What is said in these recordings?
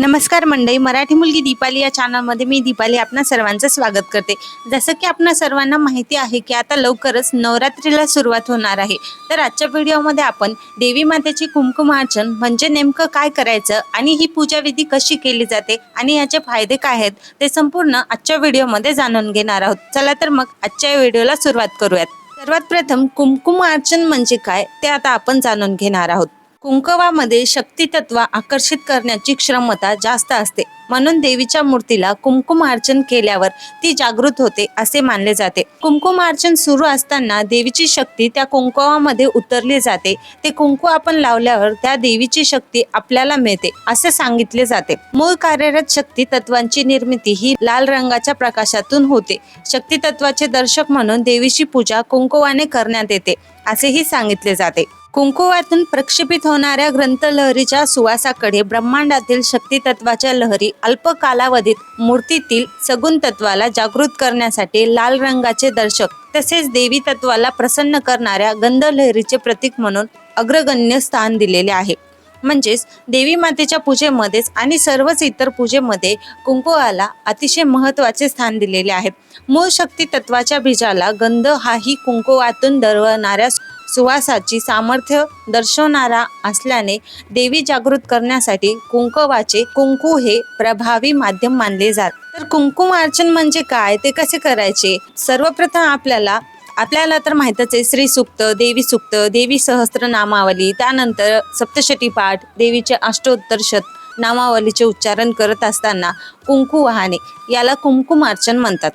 नमस्कार मंडळी मराठी मुलगी दीपाली या चॅनलमध्ये मी दीपाली आपणा सर्वांचं स्वागत करते. जसं की आपणा सर्वांना माहिती आहे की आता लवकरच नवरात्रीला सुरुवात होणार आहे. तर आजच्या व्हिडिओमध्ये आपण देवी मातेची कुंकुमार्चन म्हणजे नेमकं काय करायचं आणि ही पूजाविधी कशी केली जाते आणि याचे फायदे काय आहेत ते संपूर्ण आजच्या व्हिडिओमध्ये जाणून घेणार आहोत. चला तर मग आजच्या व्हिडिओला सुरुवात करूयात. सर्वात प्रथम कुमकुम अर्चन म्हणजे काय ते आता आपण जाणून घेणार आहोत. कुंकवामध्ये शक्तितत्व आकर्षित करण्याची क्षमता जास्त असते. म्हणून देवीच्या मूर्तीला कुंकुमार्चन केल्यावर ती जागृत होते असे मानले जाते. कुंकुमार्चन सुरू असताना देवीची शक्ती त्या कुंकवामध्ये उतरली जाते. ते कुंकू आपण लावल्यावर त्या देवीची शक्ती आपल्याला मिळते असे सांगितले जाते. मूळ कार्यरत शक्ती तत्वांची निर्मिती ही लाल रंगाच्या प्रकाशातून होते. शक्ती तत्वाचे दर्शक म्हणून देवीची पूजा कुंकुवाने करण्यात येते असेही सांगितले जाते. कुंकुवातून प्रक्षेपित होणाऱ्या ग्रंथलहरीच्या सुवासाकडे ब्रह्मांडातील शक्ती तत्वाच्या लहरी अल्प कालावधीत मूर्तीतील सगुण तत्वाला जागृत करण्यासाठी लाल रंगाचे दर्शक तसेच देवी तत्वाला प्रसन्न करणाऱ्या गंधलहरीचे प्रतीक म्हणून अग्रगण्य स्थान दिलेले आहे. म्हणजेच देवी मातेच्या पूजेमध्येच आणि सर्वच इतर पूजेमध्ये कुंकुवाला अतिशय महत्त्वाचे स्थान दिलेले आहे. मूळ शक्ती तत्वाच्या बीजाला गंध हाही कुंकुवातून दरवणाऱ्या सुवासाची सामर्थ्य दर्शवणारा असल्याने देवी जागृत करण्यासाठी कुंकवाचे कुंकू हे प्रभावी माध्यम मानले जात. तर कुंकुम अर्चन म्हणजे काय? ते कसे करायचे? सर्वप्रथम आपल्याला आपल्याला तर माहीतच आहे श्री सुक्त देवी सुक्त देवी सहस्त्र नामावली त्यानंतर सप्तशती पाठ देवीचे अष्टोत्तर शत नामावलीचे उच्चारण करत असताना कुंकू वाहने याला कुंकुमार्चन म्हणतात.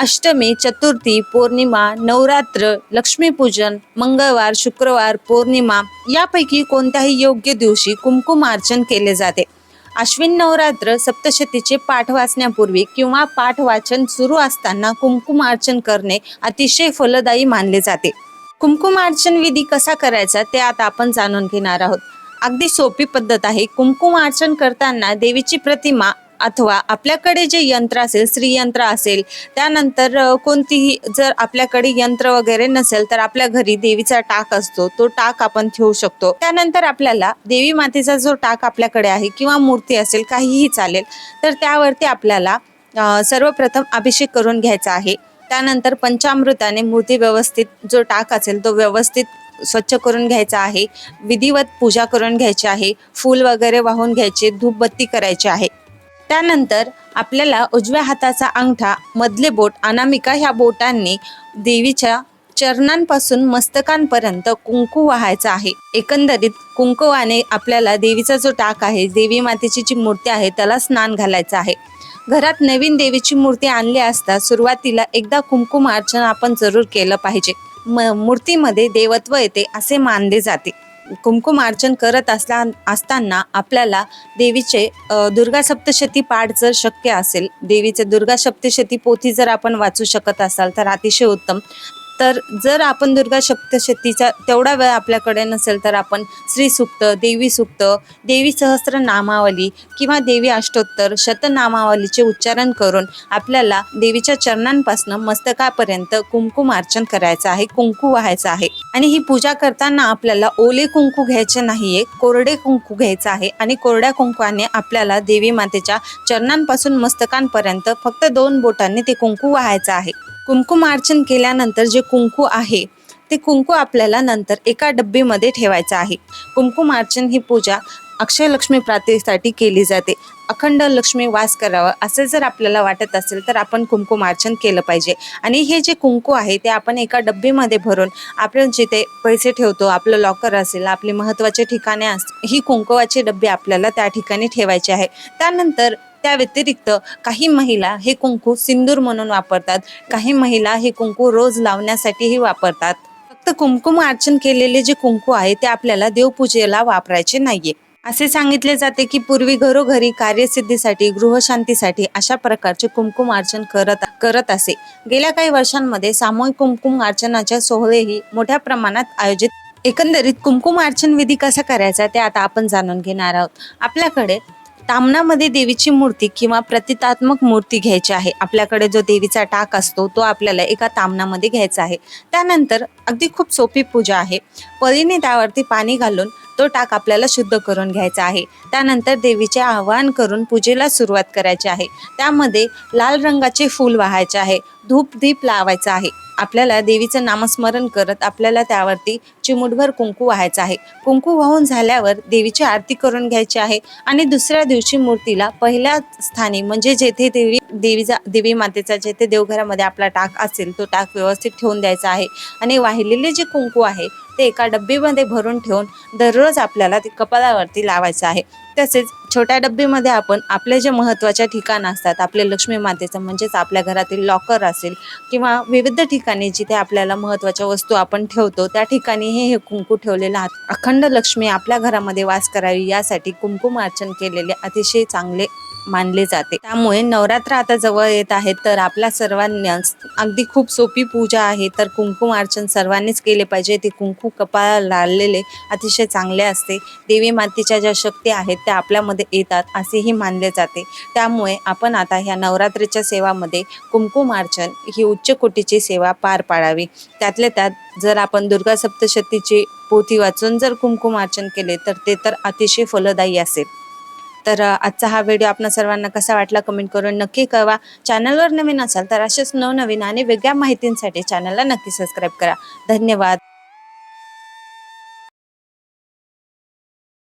अष्टमी चतुर्थी पौर्णिमा नवरात्र लक्ष्मीपूजन मंगळवार शुक्रवार पौर्णिमा यापैकी कोणत्याही योग्य दिवशी कुंकुमार्चन केले जाते. अश्विन नवरात्र सप्तशतीचे पाठ वाचण्यापूर्वी किंवा पाठ वाचन सुरू असताना कुंकुमार्चन करणे अतिशय फलदायी मानले जाते. कुंकुमार्चन विधी कसा करायचा ते आता आपण जाणून घेणार आहोत. अगदी सोपी पद्धत आहे. कुंकुमार्चन करताना देवीची प्रतिमा अथवा आपल्याकडे जे यंत्र असेल स्त्रीयंत्र असेल त्यानंतर कोणतीही जर आपल्याकडे यंत्र वगैरे नसेल तर आपल्या घरी देवीचा टाक असतो. तो टाक आपण ठेवू शकतो. त्यानंतर आपल्याला देवी मातेचा जो टाक आपल्याकडे आहे किंवा मूर्ती असेल काहीही चालेल तर त्यावरती आपल्याला सर्वप्रथम अभिषेक करून घ्यायचा आहे. त्यानंतर पंचामृताने मूर्ती व्यवस्थित जो टाक असेल तो व्यवस्थित स्वच्छ करून घ्यायचा आहे. विधिवत पूजा करून घ्यायची आहे. फूल वगैरे वाहून घ्यायचे धूपबत्ती करायची आहे. त्यानंतर आपल्याला उजव्या हाताचा अंगठा मधले बोट अनामिका ह्या बोटांनी देवीच्या चरणांपासून मस्तकांपर्यंत कुंकू वाहायचा आहे. एकंदरीत कुंकुवाने आपल्याला देवीचा जो टाक आहे देवी मातेची जी मूर्ती आहे त्याला स्नान घालायचं आहे. घरात नवीन देवीची मूर्ती आणली असता सुरुवातीला एकदा कुंकुम अर्चन आपण जरूर केलं पाहिजे. म मूर्तीमध्ये देवत्व येते असे मानले जाते. कुमकुम अर्चन करत असला असताना आपल्याला देवीचे दुर्गा सप्तशती पाठ जर शक्य असेल देवीचे दुर्गा सप्तशती पोथी जर आपण वाचू शकत असाल तर अतिशय उत्तम. तर जर आपण दुर्गा सप्तशतीचा तेवढा वेळ आपल्याकडे नसेल तर आपण श्री सुक्त देवी सुक्त देवी सहस्र नामावली किंवा देवी अष्टोत्तर शतनामावलीचे उच्चारण करून आपल्याला देवीच्या चरणांपासून मस्तकापर्यंत कुंकुमार्चन करायचं आहे कुंकू व्हायचं आहे. आणि ही पूजा करताना आपल्याला ओले कुंकू घ्यायचे नाहीये कोरडे कुंकू घ्यायचं आहे आणि कोरड्या कुंकवाने आपल्याला देवी मातेच्या चरणांपासून मस्तकांपर्यंत फक्त दोन बोटांनी ते कुंकू व्हायचं आहे. कुंकुमार्चन केल्यानंतर जे कुंकू आहे ते कुंकू आपल्याला नंतर एका डब्बीमध्ये ठेवायचं आहे. कुंकुमार्चन ही पूजा अक्षय लक्ष्मी प्राप्तीसाठी केली जाते. अखंड लक्ष्मी वास करावं असं जर आपल्याला वाटत असेल तर आपण कुंकुमार्चन केलं पाहिजे. आणि हे जे कुंकू आहे ते आपण एका डब्बीमध्ये भरून आपण जिथे पैसे ठेवतो आपलं लॉकर असेल आपली महत्त्वाचे ठिकाणे अस ही कुंकुवाची डब्बी आपल्याला त्या ठिकाणी ठेवायची आहे. त्यानंतर त्या व्यतिरिक्त काही महिला हे कुंकू सिंदूर म्हणून वापरतात. काही महिला हे कुंकू रोज लावण्यासाठीही वापरतात. फक्त कुंकुम अर्चन केलेले जे कुंकू आहे ते आपल्याला देवपूजेला वापरायचे नाहीये. असे सांगितले जाते की पूर्वी घरोघरी कार्यसिद्धीसाठी गृहशांतीसाठी अशा प्रकारचे कुंकुम अर्चन करत करत असे. गेल्या काही वर्षांमध्ये सामूहिक कुंकुम अर्चनाच्या सोहळेही मोठ्या प्रमाणात आयोजित एकंदरीत कुंकुम अर्चन विधी कसा करायचा ते आता आपण जाणून घेणार आहोत. आपल्याकडे तामणामध्ये देवीची मूर्ती किंवा प्रतितात्मक मूर्ती घ्यायची आहे. आपल्याकडे जो देवीचा टाक असतो तो आपल्याला एका तामणामध्ये घ्यायचा आहे. त्यानंतर अगदी खूप सोपी पूजा आहे. परीने त्यावरती पाणी घालून तो टाक आपल्याला शुद्ध करून घ्यायचा आहे. त्यानंतर देवीचे आवाहन करून पूजेला सुरुवात करायची आहे. त्यामध्ये लाल रंगाचे फूल वाहायचे आहे. धूप दीप लावायचा आहे. आपल्याला देवीचं नामस्मरण करत आपल्याला त्यावरती चिमुटभर कुंकू वाहायचं आहे. कुंकू वाहून झाल्यावर देवीची आरती करून घ्यायची आहे. आणि दुसऱ्या दिवशी मूर्तीला पहिल्या स्थानी म्हणजे जेथे देवी देवीचा देवी मातेचा जे ते देवघरामध्ये आपला टाक असेल तो टाक व्यवस्थित ठेवून द्यायचा आहे. आणि वाहिलेले जे कुंकू आहे ते एका डब्बीमध्ये भरून ठेवून दररोज आपल्याला ते कपाळावरती लावायचं आहे. तसेच छोट्या डब्बीमध्ये आपण आपले जे महत्त्वाच्या ठिकाण असतात आपले लक्ष्मी मातेचं म्हणजेच आपल्या घरातील लॉकर असेल किंवा विविध ठिकाणी जिथे आपल्याला महत्त्वाच्या वस्तू आपण ठेवतो त्या ठिकाणी हे हे कुंकू ठेवलेलं आहात अखंड लक्ष्मी आपल्या घरामध्ये वास करावी यासाठी कुंकुम अर्चन केलेले अतिशय चांगले मानले जाते. त्यामुळे नवरात्र आता जवळ येत आहेत तर आपल्या सर्वांनाच अगदी खूप सोपी पूजा आहे तर कुंकुम अर्चन सर्वांनीच केले पाहिजे. ते कुंकू कपाळाला लावलेले अतिशय चांगले असते. देवी मातेच्या ज्या शक्ती आहेत त्या आपल्यामध्ये येतात असेही मानले जाते. त्यामुळे आपण आता ह्या नवरात्रीच्या सेवामध्ये कुंकुम अर्चन ही उच्च कोटीची सेवा पार पाडावी. त्यातल्या त्यात जर आपण दुर्गा सप्तशतीची पोथी वाचून जर कुंकुम अर्चन केले तर ते तर अतिशय फलदायी असेल. तर आजचा हा व्हिडिओ आपणा सर्वांना कसा वाटला कमेंट करून नक्की कळवा. चॅनलवर नवीन असाल तर असेच नवनवीन आणि वेगळ्या माहितींसाठी चॅनलला नक्की सबस्क्राईब करा. धन्यवाद.